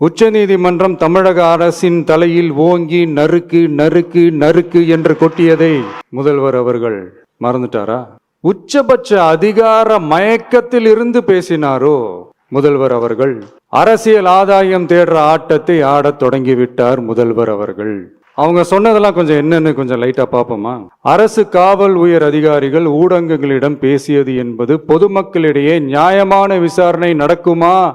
உச்சநீதிமன்றம் தமிழக அரசின் தலையில் ஓங்கி நறுக்கு நறுக்கு நறுக்கு என்று கொட்டியதை முதல்வர் அவர்கள் மறந்துட்டாரா? உச்சபட்ச அதிகார மயக்கத்தில் இருந்து பேசினாரோ? முதல்வர் அவர்கள் அரசியல் ஆதாயம் தேடுற ஆட்டத்தை ஆடத் தொடங்கிவிட்டார் முதல்வர் அவர்கள். அவங்க சொன்னதெல்லாம் கொஞ்சம் என்னன்னு கொஞ்சம் லைட்டா பார்ப்போமா? அரசு காவல் உயர் அதிகாரிகள் ஊடகங்களிடம் பேசியது என்பது பொதுமக்களிடையே நியாயமான விசாரணை நடக்குமா?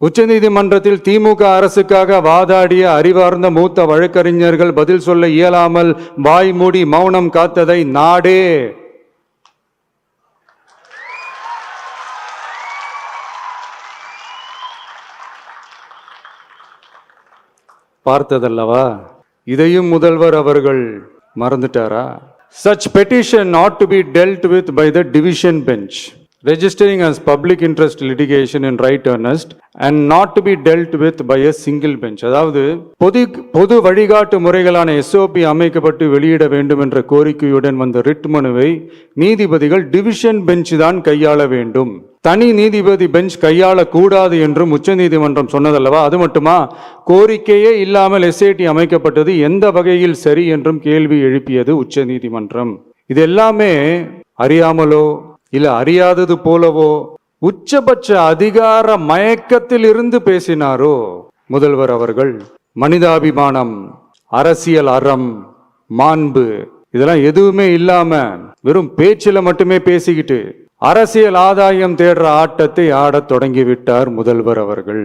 உச்சநீதிமன்றத்தில் திமுக அரசுக்காக வாதாடிய அறிவார்ந்த மூத்த வழக்கறிஞர்கள் பதில் சொல்ல இயலாமல் வாய் மூடி மௌனம் காத்ததை நாடே. பார்த்ததல்லவா? இதையும் முதல்வர் அவர்கள் மறந்துட்டாரா? Such petition not to be dealt with by the division bench registering as public interest litigation in right earnest and not to be dealt with by a single bench. அதாவது பொது பொது வழிகாட்டு முறைகளான எஸ்ஓபி அமைக்கப்பட்டு வெளியிட வேண்டும் என்ற கோரிக்கையுடன் வந்த ரிட் மனுவை நீதிபதிகள் டிவிஷன் பெஞ்ச் தான் கையாள வேண்டும். தனி நீதிபதி பெஞ்ச் கையாளக்கூடாது என்றும் உச்சநீதிமன்றம் சொன்னதல்லவா? அது மட்டுமா? கோரிக்கையே இல்லாமல் எஸ்ஐடி அமைக்கப்பட்டது எந்த வகையில் சரி என்றும் கேள்வி எழுப்பியது உச்சநீதிமன்றம். இது எல்லாமே அறியாமலோ இல்லை அறியாதது போலவோ உச்சபட்ச அதிகார மயக்கத்தில் இருந்து பேசினாரோ? முதல்வர் அவர்கள் மனிதாபிமானம் அரசியல் அறம் மாண்பு இதெல்லாம் எதுவுமே இல்லாம வெறும் பேச்சில் மட்டுமே பேசிக்கிட்டு அரசியல் ஆதாயம் தேடுற ஆட்டத்தை ஆடத் தொடங்கிவிட்டார் முதல்வர் அவர்கள்.